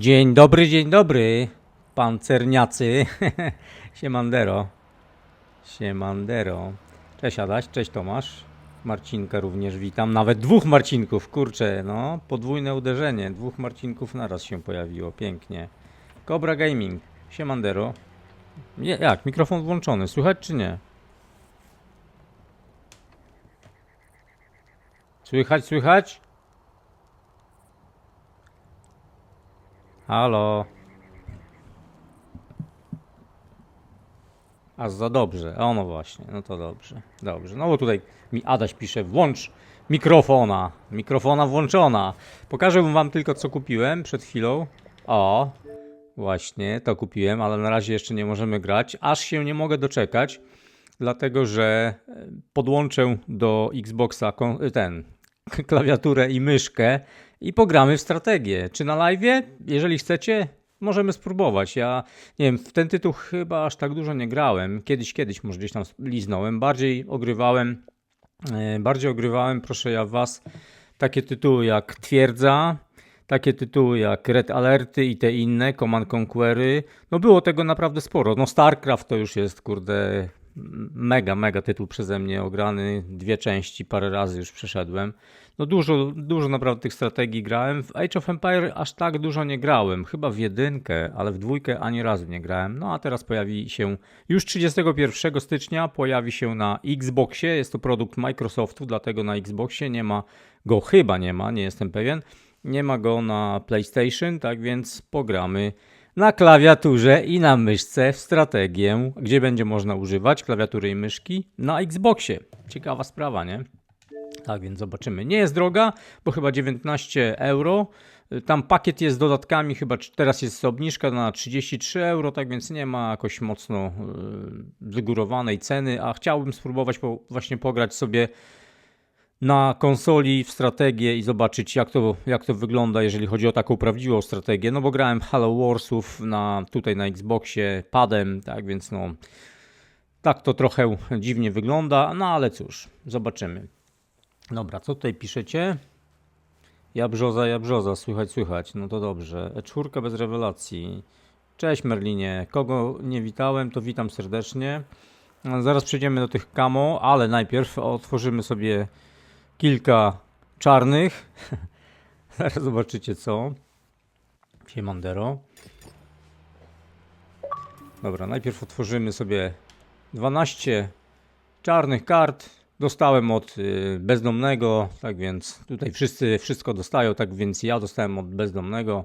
Dzień dobry, dzień dobry, pancerniacy. Siemandero. Siemandero. Cześć Adaś, cześć Tomasz. Marcinka również witam. Nawet dwóch Marcinków, kurczę, no. Podwójne uderzenie. Dwóch Marcinków naraz się pojawiło. Pięknie. Cobra Gaming. Siemandero. Jak? Mikrofon włączony. Słychać czy nie? Słychać, słychać? Halo. A za dobrze. O no właśnie, no to dobrze. Dobrze. No bo tutaj mi Adaś pisze, włącz mikrofona. Mikrofona włączona. Pokażę wam tylko co kupiłem przed chwilą. O, właśnie, to kupiłem, ale na razie jeszcze nie możemy grać. Aż się nie mogę doczekać, dlatego że e, podłączę do Xboxa ten klawiaturę i myszkę i pogramy w strategię. Czy na live? Jeżeli chcecie, możemy spróbować. Ja nie wiem, w ten tytuł chyba aż tak dużo nie grałem. Kiedyś, kiedyś może gdzieś tam liznąłem. Bardziej ogrywałem, e, bardziej ogrywałem, proszę ja was, takie tytuły jak Twierdza, takie tytuły jak Red Alerty i te inne, Command Conquery. No było tego naprawdę sporo. No StarCraft to już jest, kurde, mega, mega tytuł przeze mnie ograny. Dwie części, parę razy już przeszedłem. No dużo, dużo naprawdę tych strategii grałem. W Age of Empire aż tak dużo nie grałem. Chyba w jedynkę, ale w dwójkę ani razu nie grałem. No a teraz pojawi się już 31 stycznia pojawi się na Xboxie. Jest to produkt Microsoftu, dlatego na Xboxie nie ma go, chyba nie ma, nie jestem pewien. Nie ma go na PlayStation, tak więc pogramy na klawiaturze i na myszce w strategię, gdzie będzie można używać klawiatury i myszki na Xboxie. Ciekawa sprawa, nie? Tak więc zobaczymy. Nie jest droga, bo chyba 19 euro. Tam pakiet jest z dodatkami, chyba teraz jest obniżka na 33 euro, tak więc nie ma jakoś mocno yy, wygórowanej ceny, a chciałbym spróbować po, właśnie pograć sobie na konsoli w strategię i zobaczyć jak to, jak to wygląda, jeżeli chodzi o taką prawdziwą strategię. No bo grałem Halo Warsów na, tutaj na Xboxie padem, tak więc no tak to trochę dziwnie wygląda, no ale cóż, zobaczymy. Dobra, co tutaj piszecie? Jabrzoza, jabrzoza, słychać, słychać. No to dobrze. E4 bez rewelacji. Cześć Merlinie. Kogo nie witałem, to witam serdecznie. Zaraz przejdziemy do tych kamo, ale najpierw otworzymy sobie kilka czarnych. Zaraz zobaczycie co. Siemandero. Dobra, najpierw otworzymy sobie 12 czarnych kart. Dostałem od y, bezdomnego, tak więc tutaj wszyscy wszystko dostają, tak więc ja dostałem od bezdomnego.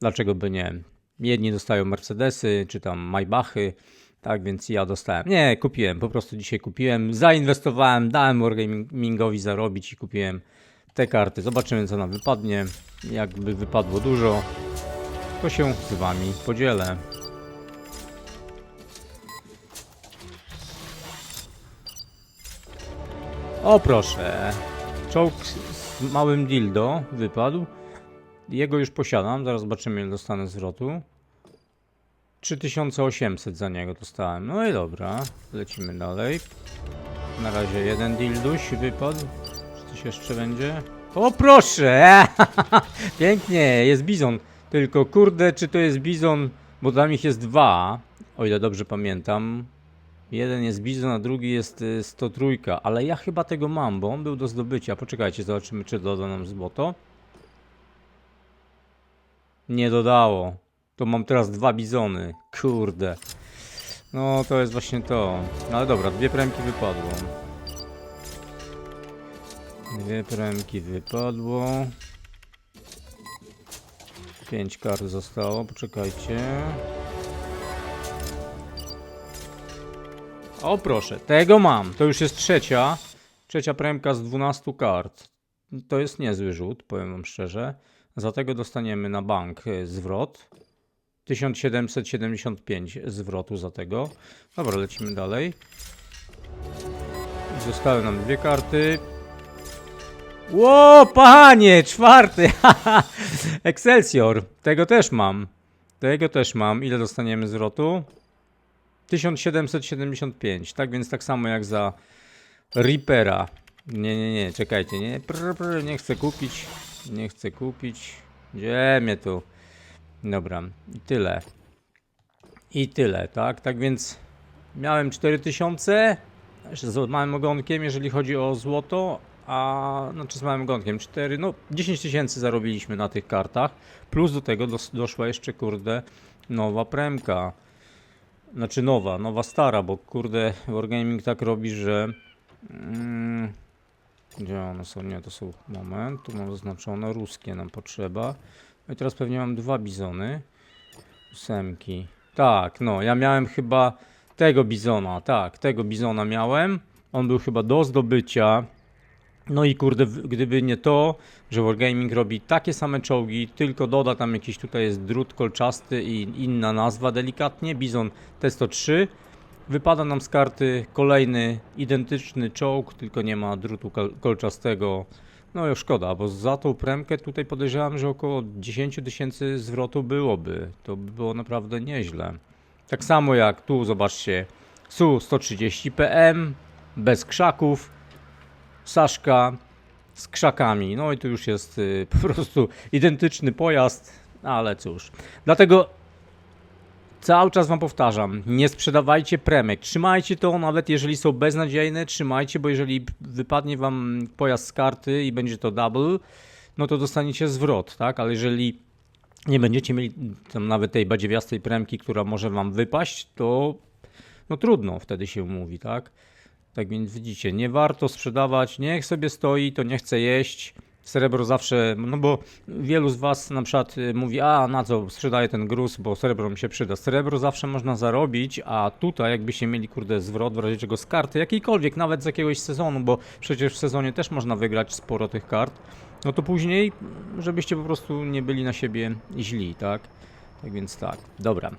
Dlaczego by nie? Jedni dostają Mercedesy, czy tam Maybachy, tak więc ja dostałem. Nie, kupiłem, po prostu dzisiaj kupiłem, zainwestowałem, dałem Wargamingowi zarobić i kupiłem te karty. Zobaczymy co nam wypadnie. Jakby wypadło dużo, to się z wami podzielę. O proszę, czołg z małym dildo wypadł. Jego już posiadam, zaraz zobaczymy ile dostanę zwrotu. 3800 za niego dostałem. No i dobra, lecimy dalej. Na razie jeden dilduś wypadł. Czy coś jeszcze będzie? O proszę! Pięknie, jest bizon. Tylko kurde, czy to jest bizon, bo tam ich jest dwa, o ile dobrze pamiętam. Jeden jest bizon, a drugi jest y, 103, ale ja chyba tego mam, bo on był do zdobycia. Poczekajcie, zobaczymy, czy doda nam złoto. Nie dodało. To mam teraz dwa bizony. Kurde. No, to jest właśnie to. No, Ale dobra, dwie premki wypadło. Dwie premki wypadło. Pięć kart zostało, poczekajcie. O proszę, tego mam. To już jest trzecia. Trzecia premka z 12 kart. To jest niezły rzut, powiem wam szczerze. Za tego dostaniemy na bank e, zwrot. 1775 zwrotu za tego. Dobra, lecimy dalej. Zostały nam dwie karty. Ło, panie, czwarty! Excelsior. Tego też mam. Tego też mam. Ile dostaniemy zwrotu? 1775, tak więc tak samo jak za Reapera. Nie, nie, nie, czekajcie, nie, prr, prr, nie chcę kupić, nie chcę kupić. Gdzie mnie tu? Dobra, i tyle. I tyle, tak? Tak więc miałem 4000 jeszcze z małym ogonkiem, jeżeli chodzi o złoto, a znaczy z małym ogonkiem 4, no 10 tysięcy zarobiliśmy na tych kartach, plus do tego dos, doszła jeszcze, kurde, nowa premka. Znaczy nowa, nowa stara, bo kurde Wargaming tak robi, że... Mm, gdzie one są? Nie, to są... Moment, tu mam zaznaczone, ruskie nam potrzeba. No i teraz pewnie mam dwa bizony. Ósemki. Tak, no, ja miałem chyba tego bizona, tak, tego bizona miałem. On był chyba do zdobycia. No i kurde, gdyby nie to, że Wargaming robi takie same czołgi, tylko doda tam jakiś tutaj jest drut kolczasty i inna nazwa delikatnie, Bizon T103. Wypada nam z karty kolejny identyczny czołg, tylko nie ma drutu kol- kolczastego. No szkoda, bo za tą premkę tutaj podejrzewam, że około 10 tysięcy zwrotu byłoby. To by było naprawdę nieźle. Tak samo jak tu, zobaczcie, Su-130 PM, bez krzaków, Saszka z krzakami. No i tu już jest y, po prostu identyczny pojazd, ale cóż. Dlatego cały czas wam powtarzam, nie sprzedawajcie premek. Trzymajcie to, nawet jeżeli są beznadziejne, trzymajcie, bo jeżeli wypadnie wam pojazd z karty i będzie to double, no to dostaniecie zwrot, tak? Ale jeżeli nie będziecie mieli tam nawet tej badziewiastej premki, która może wam wypaść, to no trudno wtedy się mówi, tak? Tak więc widzicie, nie warto sprzedawać, niech sobie stoi, to nie chce jeść. Srebro zawsze, no bo wielu z Was na przykład y, mówi, a na co sprzedaję ten gruz, bo srebro mi się przyda. Srebro zawsze można zarobić, a tutaj jakbyście mieli, kurde, zwrot w razie czego z karty, jakiejkolwiek, nawet z jakiegoś sezonu, bo przecież w sezonie też można wygrać sporo tych kart, no to później, żebyście po prostu nie byli na siebie źli, tak? Tak więc tak, dobra.